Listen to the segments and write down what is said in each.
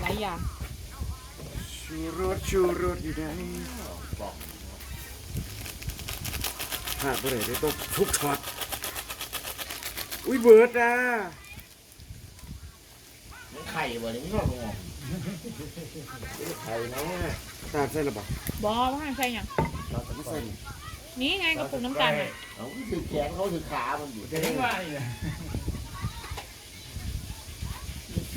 หลายอย่างชูรสชูรสอยู่ได้หาดบ่ได้ได้ต้องทุกช็อตอุ้ยเบิร์ดอะมันไข่บ่นี่มันก็งงไข่นะตาดใส่ระบาดบอว่าให้ใช่ยังไม่ใส่นี่นี่ไงกระปุกน้ำตาลน่ะเขาถือแขนเขาถือขามันอยู่เจ๊งว่า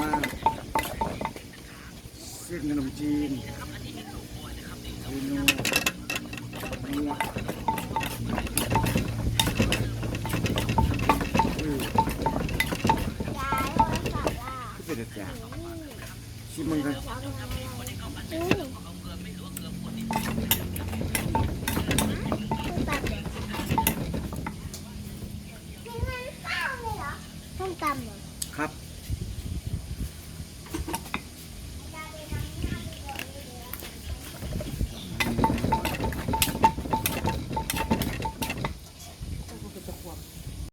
มาเส้นขนมจีนเมนูเนื้อชิมมันกัน ตำรอครับ